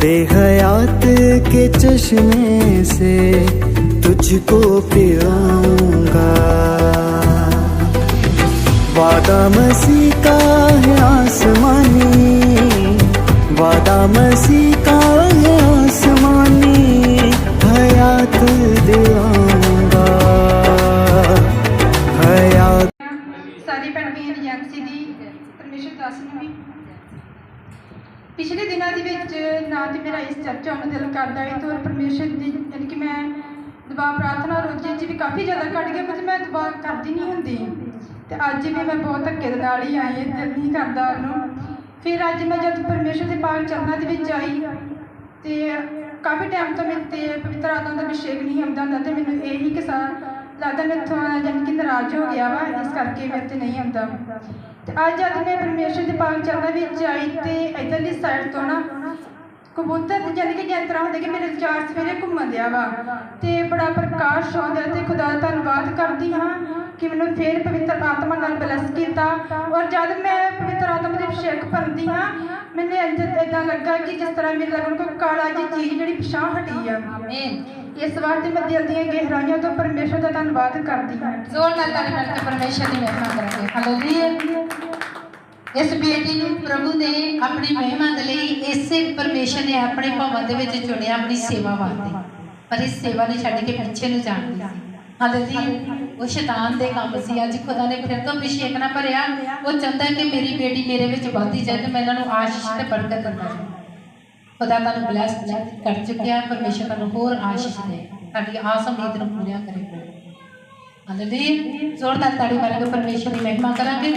बेहयात के चश्मे से तुझको पिलाऊंगा वादा मसी का है आसमानी वादा मसी का है आसमानी हयात दिलाऊंगा हयात सारी पढ़ गई एजेंसी दी परमेश्वर दास ने भी ਪਿਛਲੇ ਦਿਨਾਂ ਦੇ ਵਿੱਚ ਨਾ ਤੇ ਮੇਰਾ ਇਸ ਚਰਚਾ ਆਉਣ ਨੂੰ ਦਿਲ ਕਰਦਾ ਹੈ ਤੇ ਔਰ ਪਰਮੇਸ਼ਰ ਦੀ ਯਾਨੀ ਕਿ ਮੈਂ ਦੁਆ ਪ੍ਰਾਰਥਨਾ ਰੋਜ਼ੇ 'ਚ ਵੀ ਕਾਫੀ ਜ਼ਿਆਦਾ ਘਟ ਗਿਆ, ਪਰ ਮੈਂ ਦੁਆ ਕਰਦੀ ਨਹੀਂ ਹੁੰਦੀ। ਤੇ ਅੱਜ ਵੀ ਮੈਂ ਬਹੁਤ ਧੱਕੇ ਦੇ ਨਾਲ ਹੀ ਆਈ ਦਿਲ ਨਹੀਂ ਕਰਦਾ ਉਹਨੂੰ ਫਿਰ ਅੱਜ ਮੈਂ ਜਦ ਪਰਮੇਸ਼ਰ ਦੇ ਪਾਕ ਚਰਨਾਂ ਦੇ ਵਿੱਚ ਆਈ ਤੇ ਕਾਫੀ ਟਾਈਮ ਤੋਂ ਮੇਰੇ ਤੇ ਪਵਿੱਤਰ ਆਤਮਾ ਦਾ ਅਭਿਸ਼ੇਕ ਨਹੀਂ ਹੁੰਦਾ ਹੁੰਦਾ ਤੇ ਮੈਨੂੰ ਇਹ ਹੀ ਕਿ ਸਾ ਲੱਗਦਾ ਮੈਥੋਂ ਜਾਣੀ ਕਿ ਨਾਰਾਜ਼ ਹੋ ਗਿਆ ਵਾ, ਇਸ ਕਰਕੇ ਮੇਰੇ ਤੇ ਨਹੀਂ ਆਉਂਦਾ ਤੇ ਅੱਜ ਜਦ ਮੈਂ ਪਰਮੇਸ਼ਰ ਦੇ ਪਾਕ ਚਰਨਾਂ ਵਿੱਚ ਆਈ ਤੇ ਇਧਰਲੀ ਸਾਈਡ ਤੋਂ ਨਾ ਕਬੂਤਰ ਤੇ ਜਾਣੀ ਕਿ ਜਿਸ ਤਰ੍ਹਾਂ ਹੁੰਦੇ ਕਿ ਮੇਰੇ ਚਾਰ ਸਵੇਰੇ ਘੁੰਮਣ ਦਿਆ ਵਾ ਤੇ ਬੜਾ ਪ੍ਰਕਾਸ਼ ਆਉਂਦਾ ਤੇ ਖੁਦਾ ਦਾ ਧੰਨਵਾਦ ਕਰਦੀ ਹਾਂ ਕਿ ਮੈਨੂੰ ਫੇਰ ਪਵਿੱਤਰ ਆਤਮਾ ਨਾਲ ਬਲਸ ਕੀਤਾ। ਔਰ ਜਦ ਮੈਂ ਪਵਿੱਤਰ ਆਤਮਾ ਦੇ ਅਭਿਸ਼ੇਕ ਭਰਦੀ ਹਾਂ ਮੈਨੂੰ ਇੰਜ ਇਦਾਂ ਲੱਗਾ ਕਿ ਜਿਸ ਤਰ੍ਹਾਂ ਮੇਰੇ ਲੱਗਣ ਕੋਈ ਕਾਲਾ ਜਿਹੀ ਚੀਜ਼ ਜਿਹੜੀ ਪਿਛਾਂ ਹਟੀ ਆ। ਇਸ ਵਾਸਤੇ ਮੈਂ ਦਿਲ ਦੀਆਂ ਗਹਿਰਾਈਆਂ ਤੋਂ ਪਰਮੇਸ਼ਰ ਦਾ ਧੰਨਵਾਦ ਕਰਦੀ ਹਾਂ। ਜ਼ੋਰ ਨਾਲ ਤਾਲੀ ਮਾਰ ਕੇ ਪਰਮੇਸ਼ਰ ਦੀ ਮਹਿਮਾ ਕਰਾਂਗੇ ਹਾਲੇਲੂਇਆ ਇਸ ਬੇਟੀ ਨੂੰ ਪ੍ਰਭੂ ਨੇ ਆਪਣੀ ਮਹਿਮਾ ਦੇ ਲਈ ਇਸੇ ਪਰਮੇਸ਼ਰ ਨੇ ਆਪਣੇ ਭਵਨ ਦੇ ਵਿੱਚ ਚੁਣਿਆ ਆਪਣੀ ਸੇਵਾ ਵਾਸਤੇ। ਪਰ ਇਸ ਸੇਵਾ ਨੂੰ ਛੱਡ ਕੇ ਪਿੱਛੇ ਨੂੰ ਜਾਣ ਦੀ ਹਾਲੇਲੂਇਆ ਉਹ ਸ਼ੈਤਾਨ ਦੇ ਕੰਮ ਸੀ। ਅੱਜ ਖੁਦਾ ਨੇ ਫਿਰ ਤੋਂ ਅਭਿਸ਼ੇਕ ਨਾਲ ਭਰਿਆ। ਉਹ ਚਾਹੁੰਦਾ ਕਿ ਮੇਰੀ ਬੇਟੀ ਮੇਰੇ ਵਿੱਚ ਵਧਦੀ ਜਾਏ ਤੇ ਮੈਂ ਇਹਨਾਂ ਨੂੰ ਆਸ਼ੀਸ਼ ਤੇ ਬਰਕਤ ਦਿੰਦਾ ਖੁਦਾ ਤੁਹਾਨੂੰ ਬਲੈਸ ਕਰ ਚੁੱਕਿਆ। ਪਰਮੇਸ਼ਰ ਤੁਹਾਨੂੰ ਹੋਰ ਆਸ਼ੀਸ਼ ਦੇ। ਤੁਹਾਡੀ ਆਸ ਉਮੀਦ ਨੂੰ ਪੂਰੀਆਂ ਕਰੇ। ਹਾਲੇਲੂਇਆ ਜ਼ੋਰਦਾਰ ਤਾੜੀ ਮਾਰਾਂਗੇ। ਪਰਮੇਸ਼ਰ ਦੀ ਮਹਿਮਾ ਕਰਾਂਗੇ।